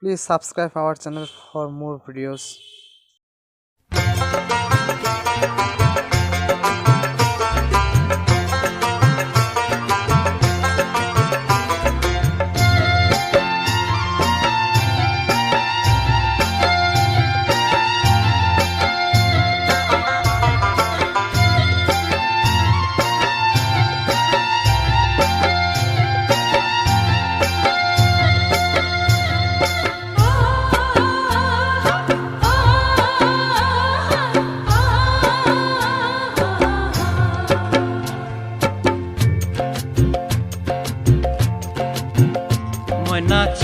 Please subscribe our channel for more videos.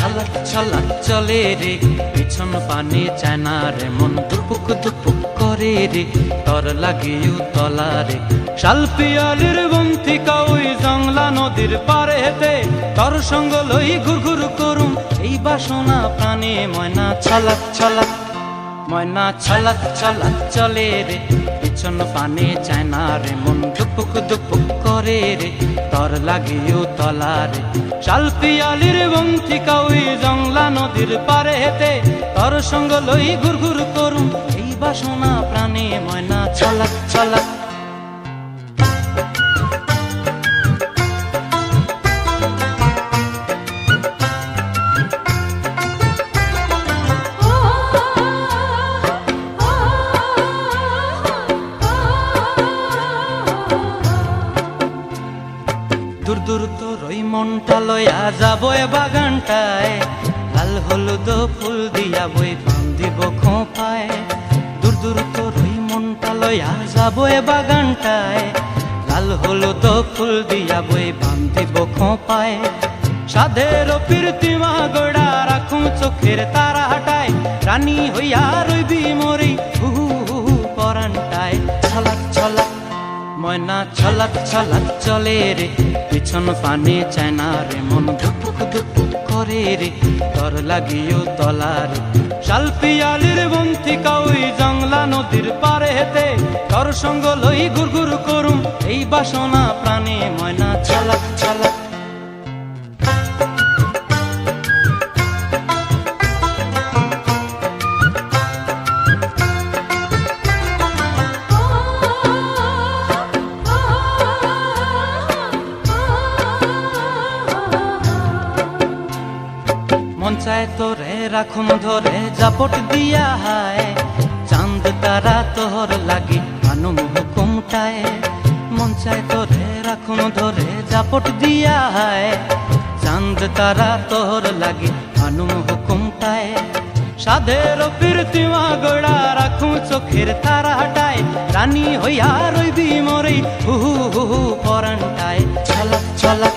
ছালাক ছালাক চলে রে, পিছন পানে চায় না রে, মন দুপুক দুপুক করে রে, তর লাগিও তলা রে। শাল পিয়ালির বন্তিকা ওই জংলা নদীর পারে হেতে তর সঙ্গ লই ঘুর ঘুর করুম, এই বাসনা প্রাণে ময়না ছালাক ছালাক ময়না ছলাক ছলাক চলে রে। পিছন পানে চায় না রে, মন দুপুক দুপুক করে রে, তর লাগিও তলা রে। শাল পিয়ালির বন্তিকা ওই জংলা নদীর পারে হেতে তর সঙ্গ লই ঘুর ঘুর করুম, এই বাসনা প্রাণে ময়না ছলাক ছলাক দূর দূর তোর ওই মনটা লয়া যাব বাগানটায়। লাল হলুদ ফুল দিয়া বই বান্ধিব খোঁপায়। দূর দূর তোর ওই মনটা লয়া যাব বাগানটায়। লাল হলুদ ফুল দিয়া বই বান্ধিব খোঁপায়। সাধের প্রীতিমা গোড়া রাখুম চোখের তারা হাটায় রানী হইয়া রইবি মরি ময়না ছলাক ছলাক চলে রে, পিছন পানে চায়না রে, মন ধুপুক ধুপুক করে রে তর লাগিও তলা রে। শালপিয়ালির বন্তি ওই জংলা নদীর পারে হেতে তর সঙ্গ লই গুরগুর করুম, এই বাসনা প্রাণে ময়না ছলাক ছলাক মন চায় তোরে, রাখুন ধরে, জাপট দিয়া হায়। চাঁদ, তারা তোর লাগি মানুম হুকুমটায় মন চায় তোরে, রাখুন ধরে, জাপট দিয়া হায়। চাঁদ, তারা তোর লাগি মানুম হুকুমটায় সাধের প্রীতিমা গোড়া রাখুন চোখের তারা হাটায় রানী হইয়া রইবি মরে হু হু হু পরানটায়। ছলাক ছলাক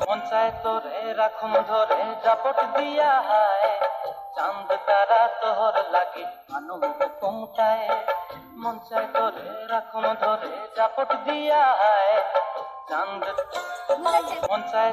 মন এ রাখুন ধরে জাপট দিয়া হায় চাঁদ তারা তোহর লাগি আনন্দ পৌঁছায় মন চায় তোরে রাখুন ধরে জাপট দিয়া হায় চাঁদ চায়